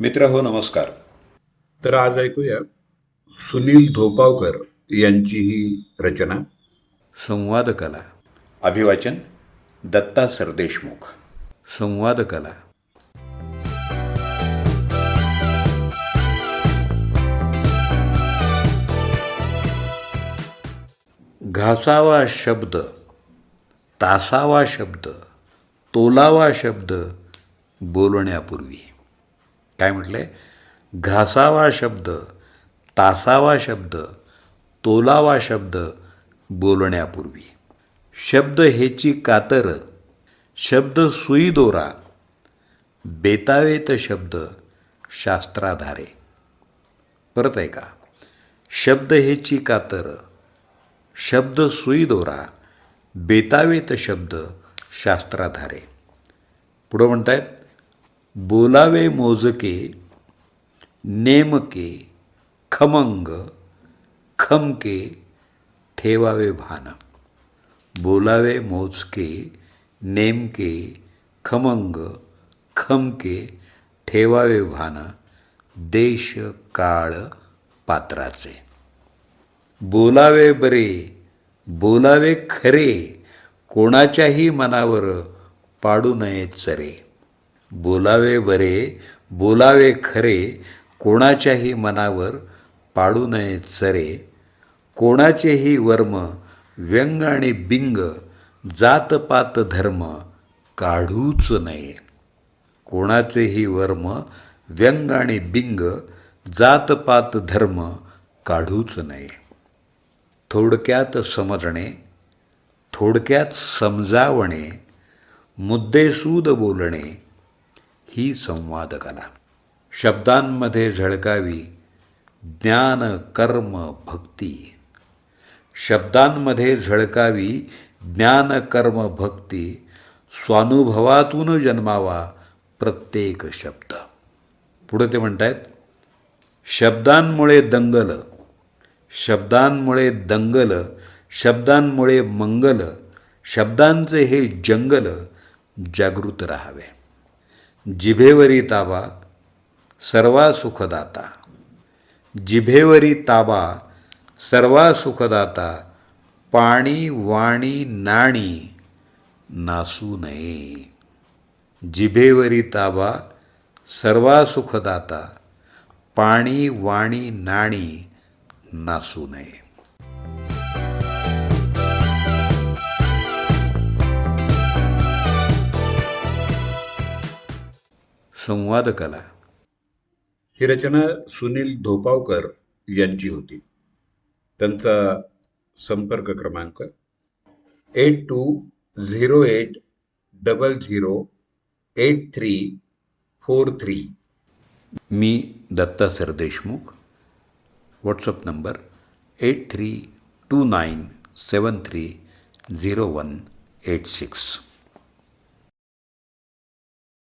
मित्र हो नमस्कार. तर आज ऐकूया सुनील धोपावकर यांची ही रचना. संवाद कला. अभिवाचन दत्ता सरदेशमुख. संवाद कला. घासावा शब्द तासावा शब्द तोलावा शब्द बोलण्यापूर्वी. काय म्हटलंय घासावा शब्द तासावा शब्द तोलावा शब्द बोलण्यापूर्वी. शब्द हेची कातर शब्द सुई दोरा बेतावेत शब्द शास्त्राधारे. परत आहे का शब्द हेची कातर शब्द सुई दोरा बेतावेत शब्द शास्त्राधारे. पुढं म्हणतायत बोलावे मोजके नेमके खमंग खमके ठेवावे भान. बोलावे मोजके नेमके खमंग खमके ठेवावे भान देश काळ पात्राचे. बोलावे बरे बोलावे खरे कोणाच्याही मनावर पाडू नये चरे. बोलावे बरे बोलावे खरे कोणाच्याही मनावर पाडू नये चरे कोणाचेही वर्म व्यंग आणि बिंग जातपात धर्म काढूच नये. कोणाचेही वर्म व्यंग आणि बिंग जातपात धर्म काढूच नये. थोडक्यात समजणे थोडक्यात समजावणे मुद्देसूद बोलणे ही संवाद कला शब्दांमध्ये झळकावी. ज्ञान कर्म भक्ती. शब्दांमध्ये झळकावी. ज्ञान कर्म भक्ती. स्वानुभवातून जन्मावा प्रत्येक शब्द. पुढे ते म्हणतायत शब्दांमुळे दंगल. शब्दांमुळे दंगल. शब्दांमुळे मंगल. शब्दांचे हे जंगल जागृत राहावे. जिभेवरी ताबा सर्वा सुखदाता जिभेवरी ताबा सर्वा सुखदाता पाणी वाणी नाणी नासू नये. जिभेवरी ताबा सर्वा सुखदाता पाणी वाणी नाणी नासू नये. संवाद कला ही रचना सुनील धोपावकर यांची होती. त्यांचा संपर्क क्रमांक eight two zero eight double zero eight three four three. मी Datta Sardeshmukh. WhatsApp number eight three two nine seven three zero one eight six.